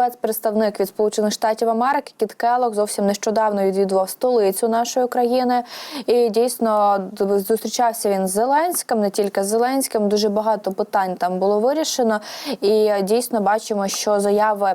Спецпредставник від Сполучених Штатів Америки Кіт Келлог зовсім нещодавно відвідував столицю нашої країни і дійсно зустрічався він з Зеленським, не тільки з Зеленським. Дуже багато питань там було вирішено. І дійсно бачимо, що заяви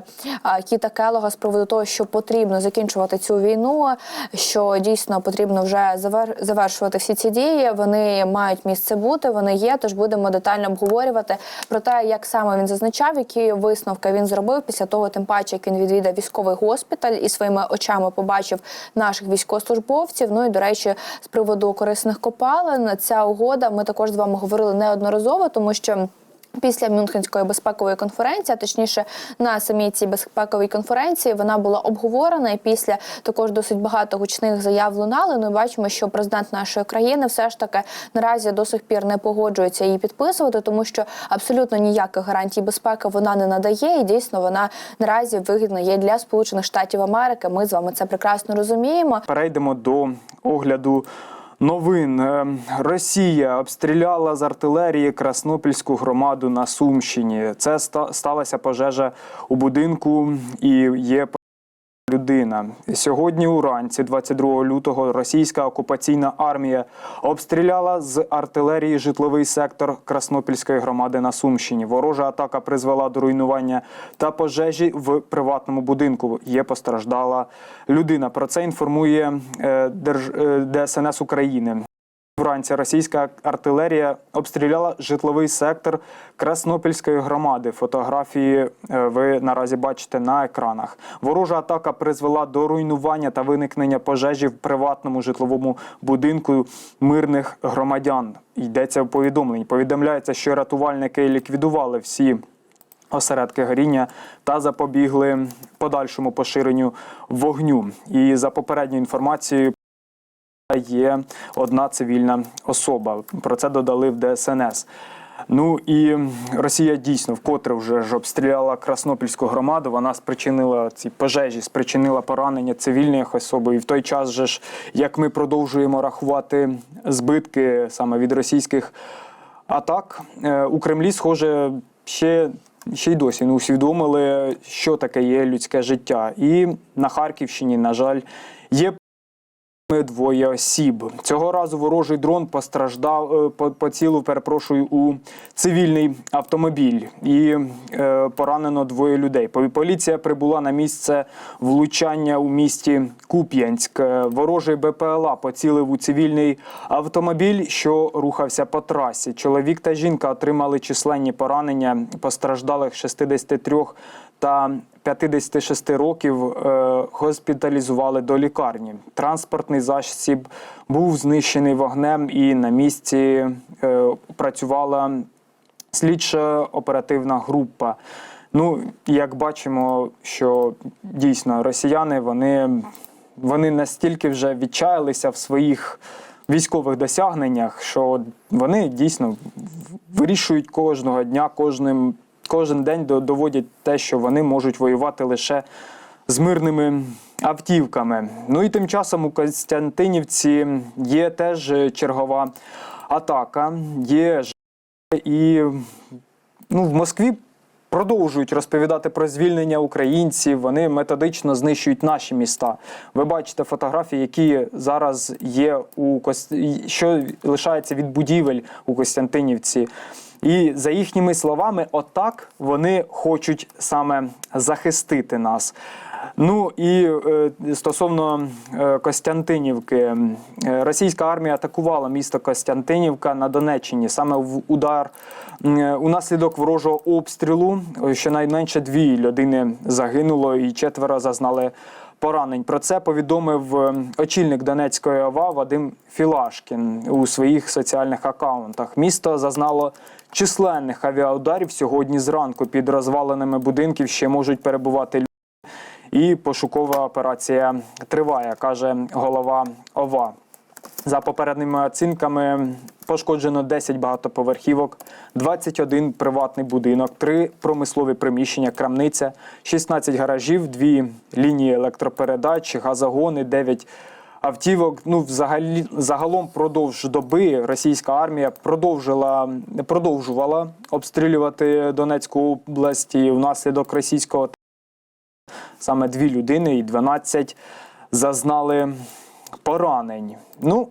Кіта Келлога з приводу того, що потрібно закінчувати цю війну, що дійсно потрібно вже завер- завершувати всі ці дії. Вони мають місце бути, вони є. Тож будемо детально обговорювати про те, як саме він зазначав, які висновки він зробив після того, тим паче, як він відвідав військовий госпіталь і своїми очами побачив наших військовослужбовців. Ну і до речі, з приводу корисних копалин, ця угода ми також з вами говорили неодноразово, тому що. Після Мюнхенської безпекової конференції, а точніше на самій цій безпековій конференції, вона була обговорена. І після також досить багато гучних заяв лунали. Ну і бачимо, що президент нашої країни все ж таки наразі до сих пір не погоджується її підписувати, тому що абсолютно ніяких гарантій безпеки вона не надає. І дійсно вона наразі вигідна є для Сполучених Штатів Америки. Ми з вами це прекрасно розуміємо. Перейдемо до огляду новин. Е, Росія обстріляла з артилерії Краснопільську громаду на Сумщині. Це ста- сталася пожежа у будинку і є людина. Сьогодні уранці, 22 лютого, російська окупаційна армія обстріляла з артилерії житловий сектор Краснопільської громади на Сумщині. Ворожа атака призвела до руйнування та пожежі в приватному будинку. Є постраждала людина. Про це інформує е, Держ... е, ДСНС України. Вранці російська артилерія обстріляла житловий сектор Краснопільської громади. Фотографії е, ви наразі бачите на екранах. Ворожа атака призвела до руйнування та виникнення пожежі в приватному житловому будинку мирних громадян. Йдеться в повідомленні. Повідомляється, що рятувальники ліквідували всі осередки горіння та запобігли подальшому поширенню вогню. І за попередньою інформацією. Є одна цивільна особа. Про це додали в ДСНС. Ну і Росія дійсно вкотре вже ж обстріляла Краснопільську громаду. Вона спричинила ці пожежі, спричинила поранення цивільних особи. І в той час, же ж, як ми продовжуємо рахувати збитки саме від російських атак, е, у Кремлі, схоже, ще. Ще й досі не усвідомили, що таке є людське життя. І на Харківщині, на жаль, є двоє осіб. Цього разу ворожий дрон постраждав, е, поцілив, перепрошую, у цивільний автомобіль і е, поранено двоє людей. Поліція прибула на місце влучання у місті Куп'янськ. Е, Ворожий БПЛА поцілив у цивільний автомобіль, що рухався по трасі. Чоловік та жінка отримали численні поранення постраждалих 63 та 56 років е, госпіталізували до лікарні. Транспортний засіб був знищений вогнем, і на місці е, працювала слідча оперативна група. Ну, як бачимо, що дійсно росіяни вони, вони настільки вже відчаялися в своїх військових досягненнях, що вони дійсно вирішують кожного дня, кожним, кожен день доводять те, що вони можуть воювати лише з мирними автівками. Ну і тим часом у Костянтинівці є теж чергова атака. Є ж і ну, в Москві продовжують розповідати про звільнення українців. Вони методично знищують наші міста. Ви бачите фотографії, які зараз є у Кос- що лишається від будівель у Костянтинівці. І за їхніми словами, отак вони хочуть саме захистити нас. Ну і е, стосовно е, Костянтинівки, е, російська армія атакувала місто Костянтинівка на Донеччині саме в удар е, унаслідок ворожого обстрілу. Щонайменше дві людини загинуло і четверо зазнали поранень. Про це повідомив очільник Донецької ОВА Вадим Філашкін у своїх соціальних акаунтах. Місто зазнало численних авіаударів сьогодні зранку. Під розваленими будинків ще можуть перебувати. І пошукова операція триває, каже голова ОВА. За попередніми оцінками пошкоджено 10 багатоповерхівок, 21 приватний будинок, 3 промислові приміщення, крамниця, 16 гаражів, 2 лінії електропередач, газогони, 9 автівок. Ну, взагалі, загалом продовж доби російська армія продовжила продовжувала обстрілювати Донецьку область внаслідок російського саме дві людини і 12 зазнали поранень. Ну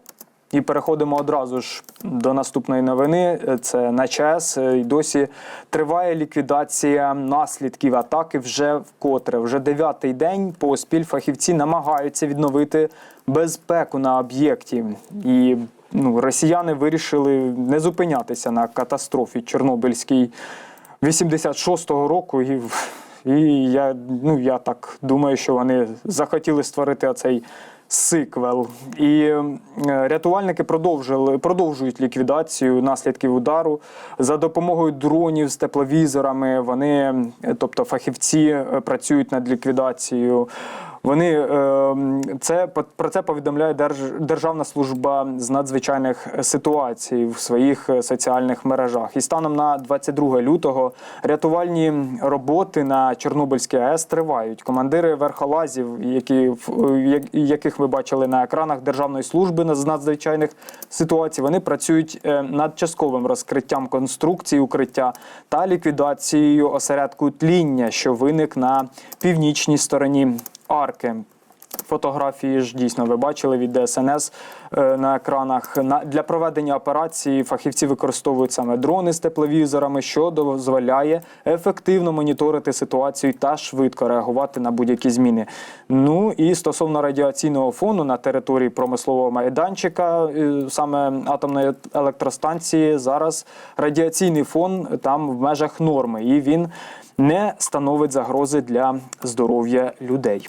і переходимо одразу ж до наступної новини. Це на ЧАЕС. І досі триває ліквідація наслідків атаки вже вкотре. Вже дев'ятий день поспіль фахівці намагаються відновити безпеку на об'єкті. І ну, росіяни вирішили не зупинятися на катастрофі Чорнобильській 86-го року. І, і я, ну, я так думаю, що вони захотіли створити оцей сиквел. І е, рятувальники продовжили, продовжують ліквідацію наслідків удару за допомогою дронів з тепловізорами. Вони, е, тобто фахівці, е, працюють над ліквідацією. Вони е, це про це повідомляє Держ, Державна служба з надзвичайних ситуацій в своїх е, соціальних мережах. І станом на 22 лютого рятувальні роботи на Чорнобильській АЕС тривають. Командири верхолазів, які яких ви бачили на екранах Державної служби з надзвичайних ситуацій, вони працюють е, над частковим розкриттям конструкції укриття та ліквідацією осередку тління, що виник на північній стороні арки. Фотографії ж дійсно ви бачили від ДСНС е, на екранах. На для проведення операції фахівці використовують саме дрони з тепловізорами, що дозволяє ефективно моніторити ситуацію та швидко реагувати на будь-які зміни. Ну і стосовно радіаційного фону на території промислового майданчика, е, саме атомної електростанції, зараз радіаційний фон там в межах норми, і він не становить загрози для здоров'я людей.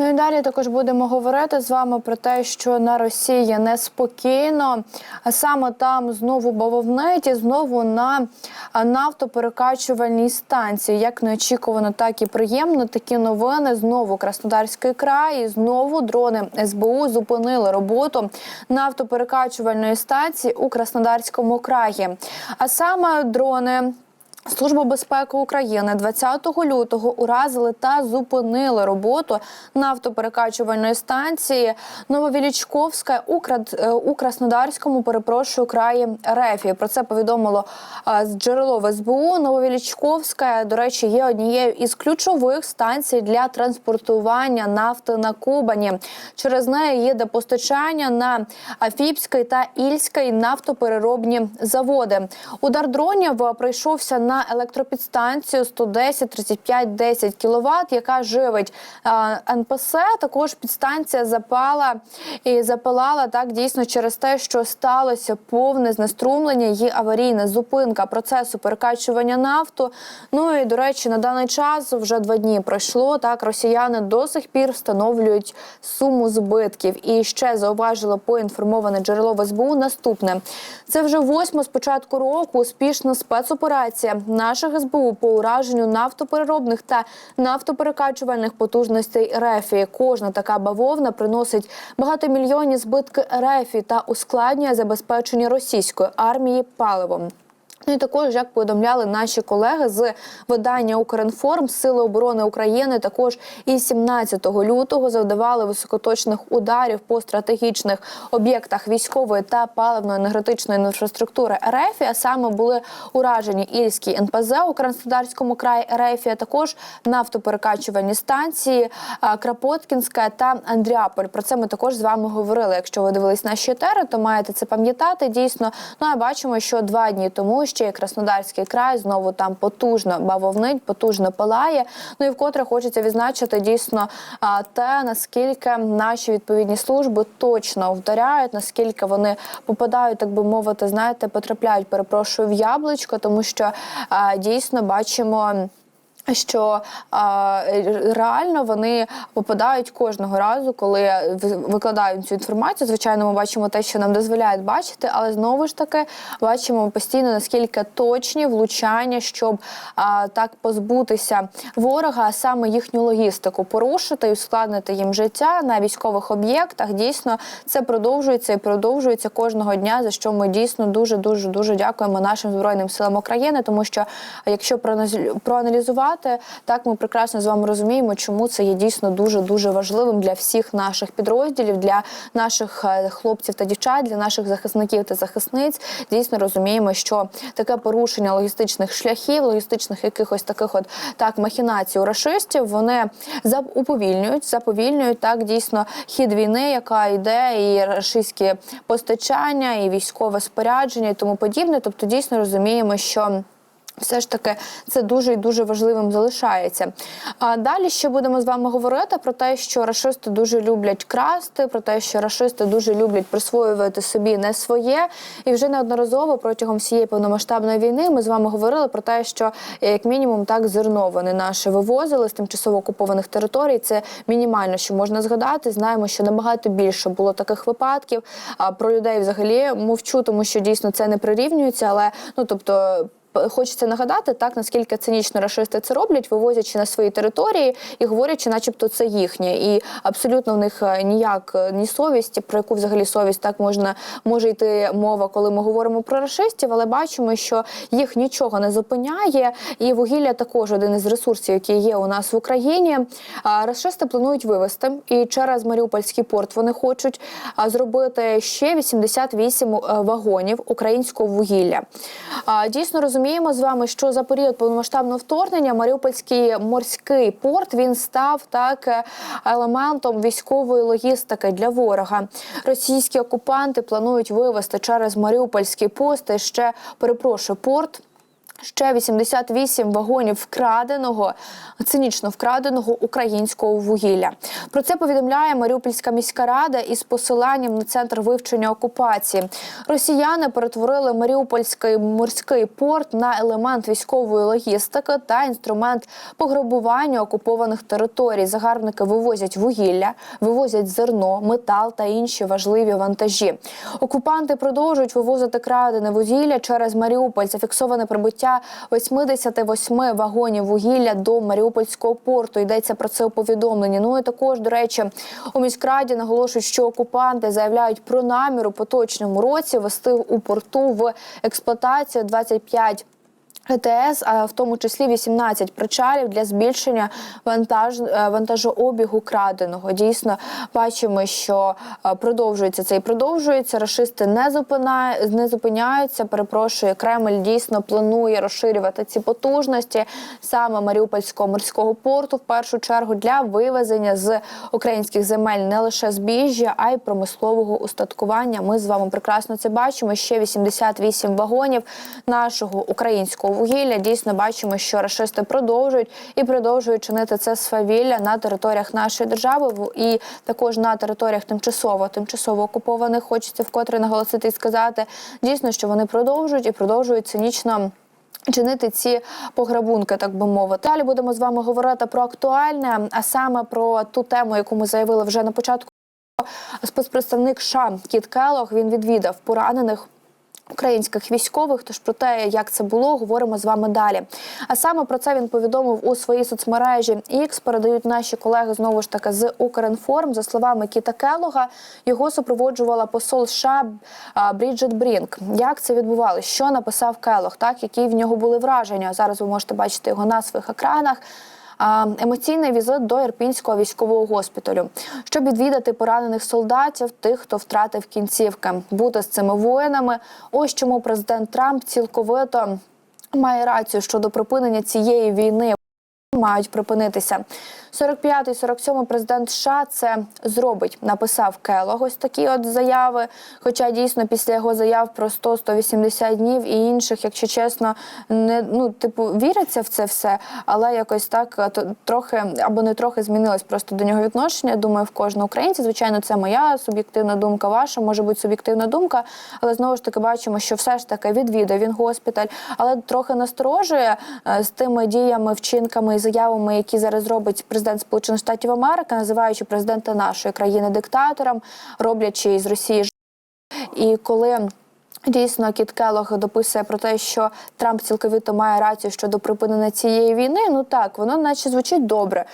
Ну і далі також будемо говорити з вами про те, що на Росії неспокійно, саме там знову бавовнить і знову на нафтоперекачувальній станції. Як неочікувано, так і приємно. Такі новини знову Краснодарський край, і знову дрони СБУ зупинили роботу нафтоперекачувальної станції у Краснодарському краї. А саме дрони. Служба безпеки України 20 лютого уразили та зупинили роботу нафтоперекачувальної станції Нововілічковська у, е, Краснодарському перепрошую краї Рефі. Про це повідомило е, джерело в СБУ. Нововілічковська, до речі, є однією із ключових станцій для транспортування нафти на Кубані. Через неї є постачання на Афіпський та Ільський нафтопереробні заводи. Удар дронів прийшовся на електропідстанцію 110 35 10 кВт, яка живить НПС. Також підстанція запала і запалала так дійсно через те, що сталося повне знеструмлення і аварійна зупинка процесу перекачування нафту. Ну і до речі, на даний час вже два дні пройшло. Так росіяни до сих пір встановлюють суму збитків. І ще зауважило поінформоване джерело в СБУ наступне. Це вже восьма з початку року успішна спецоперація наших СБУ по ураженню нафтопереробних та нафтоперекачувальних потужностей РЕФІ. Кожна така бавовна приносить багатомільйонні збитки РЕФІ та ускладнює забезпечення російської армії паливом. Ну і також, як повідомляли наші колеги з видання Укрінформ, Сили оборони України також і 17 лютого завдавали високоточних ударів по стратегічних об'єктах військової та паливно-енергетичної інфраструктури РФ, а саме були уражені Ільський НПЗ у Краснодарському краї РФ, а також нафтоперекачувальні станції Крапоткінська та Андріаполь. Про це ми також з вами говорили. Якщо ви дивились наші етери, то маєте це пам'ятати дійсно. Ну а бачимо, що два дні тому ще й Краснодарський край знову там потужно бавовнить, потужно палає. Ну і вкотре хочеться відзначити дійсно те, наскільки наші відповідні служби точно вдаряють, наскільки вони попадають, так би мовити, знаєте, потрапляють, перепрошую, в яблучко, тому що дійсно бачимо. Що а, реально вони попадають кожного разу, коли викладають цю інформацію. Звичайно, ми бачимо те, що нам дозволяють бачити, але знову ж таки бачимо постійно наскільки точні влучання, щоб а, так позбутися ворога, а саме їхню логістику порушити і ускладнити їм життя на військових об'єктах. Дійсно, це продовжується і продовжується кожного дня. За що ми дійсно дуже дуже дуже дякуємо нашим збройним силам України, тому що якщо проаналізу- проаналізувати воювати. Так ми прекрасно з вами розуміємо, чому це є дійсно дуже дуже важливим для всіх наших підрозділів, для наших е, хлопців та дівчат, для наших захисників та захисниць. Дійсно розуміємо, що таке порушення логістичних шляхів, логістичних якихось таких от так махінацій у рашистів, вони уповільнюють, заповільнюють так дійсно хід війни, яка йде, і рашистські постачання, і військове спорядження, і тому подібне. Тобто, дійсно розуміємо, що. Все ж таки це дуже і дуже важливим залишається. А далі ще будемо з вами говорити про те, що рашисти дуже люблять красти, про те, що рашисти дуже люблять присвоювати собі не своє. І вже неодноразово протягом всієї повномасштабної війни ми з вами говорили про те, що як мінімум так зерно вони наше вивозили з тимчасово окупованих територій. Це мінімально, що можна згадати. Знаємо, що набагато більше було таких випадків. А про людей взагалі мовчу, тому що дійсно це не прирівнюється, але ну тобто. Хочеться нагадати так, наскільки цинічно рашисти це роблять, вивозячи на свої території і говорячи, начебто це їхнє, і абсолютно в них е, ніяк е, ні совість, про яку взагалі совість так можна може йти мова, коли ми говоримо про рашистів, але бачимо, що їх нічого не зупиняє, і вугілля також один із ресурсів, які є у нас в Україні. Рашисти планують вивезти і через Маріупольський порт вони хочуть зробити ще 88 е, вагонів українського вугілля. Дійсно розуміємо з вами, що за період повномасштабного вторгнення Маріупольський морський порт він став так е, елементом військової логістики для ворога. Російські окупанти планують вивести через Маріупольський пост і ще перепрошую порт. Ще 88 вагонів вкраденого, цинічно вкраденого українського вугілля. Про це повідомляє Маріупольська міська рада із посиланням на центр вивчення окупації. Росіяни перетворили Маріупольський морський порт на елемент військової логістики та інструмент пограбування окупованих територій. Загарбники вивозять вугілля, вивозять зерно, метал та інші важливі вантажі. Окупанти продовжують вивозити крадене вугілля через Маріуполь. Зафіксоване прибуття 88 вагонів вугілля до Маріупольського порту. Йдеться про це у повідомленні. Ну і також, до речі, у міськраді наголошують, що окупанти заявляють про намір у поточному році вести у порту в експлуатацію 25 ГТС, а в тому числі 18 причалів для збільшення вантаж, е, вантажообігу краденого. Дійсно, бачимо, що е, продовжується це і продовжується. Рашисти не зупинає, не зупиняються. Перепрошую, Кремль дійсно планує розширювати ці потужності саме Маріупольського морського порту, в першу чергу для вивезення з українських земель не лише збіжжя, а й промислового устаткування. Ми з вами прекрасно це бачимо. Ще 88 вагонів нашого українського вугілля. Дійсно бачимо, що рашисти продовжують і продовжують чинити це свавілля на територіях нашої держави і також на територіях тимчасово тимчасово окупованих. Хочеться вкотре наголосити і сказати дійсно, що вони продовжують і продовжують цинічно. Чинити ці пограбунки, так би мовити. Далі будемо з вами говорити про актуальне, а саме про ту тему, яку ми заявили вже на початку. Спецпредставник США Кіт Келлог, він відвідав поранених. Українських військових, тож про те, як це було, говоримо з вами далі. А саме про це він повідомив у своїй соцмережі X. Передають наші колеги знову ж таки з Укрінформ. За словами Кіта Келога, його супроводжувала посол США Бріджит Брінк. Як це відбувалося? Що написав Келог? Так, які в нього були враження? Зараз ви можете бачити його на своїх екранах. Емоційний візит до Ірпінського військового госпіталю, щоб відвідати поранених солдатів, тих, хто втратив кінцівки, бути з цими воїнами. Ось чому президент Трамп цілковито має рацію щодо припинення цієї війни. Мають припинитися. 45-й, 47-й президент США це зробить. Написав Келог ось такі от заяви. Хоча дійсно після його заяв про 100-180 днів і інших, якщо чесно, не ну типу віриться в це все, але якось так е, то трохи або не трохи змінилось просто до нього відношення. Думаю, в кожного українця. Звичайно, це моя суб'єктивна думка, ваша може бути суб'єктивна думка, але знову ж таки бачимо, що все ж таки відвідав він госпіталь, але трохи насторожує е, з тими діями, вчинками і заявами, які зараз робить президент Сполучених Штатів Америки, називаючи президента нашої країни диктатором, роблячи із Росії і коли Дійсно, Кіт Келлог дописує про те, що Трамп цілковито має рацію щодо припинення цієї війни. Ну так, воно наче звучить добре.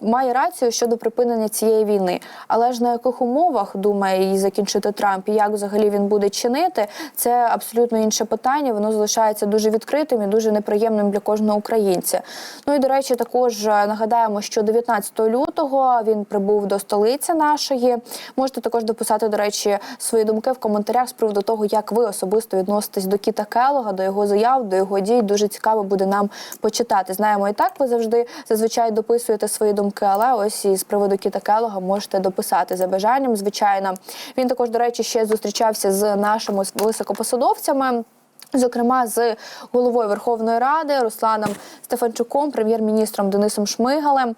Має рацію щодо припинення цієї війни. Але ж на яких умовах думає її закінчити Трамп і як взагалі він буде чинити, це абсолютно інше питання. Воно залишається дуже відкритим і дуже неприємним для кожного українця. Ну і до речі, також е, нагадаємо, що 19 лютого він прибув до столиці нашої. Можете також дописати, до речі, свої думки в коментарях з приводу того, як ви особисто відноситесь до Кіта Келога, до його заяв, до його дій. Дуже цікаво буде нам почитати. Знаємо, і так ви завжди зазвичай дописуєте свої думки, але ось і з приводу Кіта Келога можете дописати за бажанням. Звичайно, він також, до речі, ще зустрічався з нашими високопосадовцями. Зокрема, з головою Верховної Ради Русланом Стефанчуком, прем'єр-міністром Денисом Шмигалем,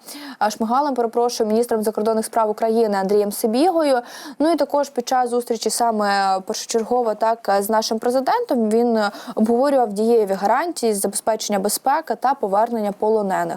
Шмигалем, перепрошую, міністром закордонних справ України Андрієм Сибігою. Ну і також під час зустрічі саме першочергово так з нашим президентом він обговорював дієві гарантії з забезпечення безпеки та повернення полонених.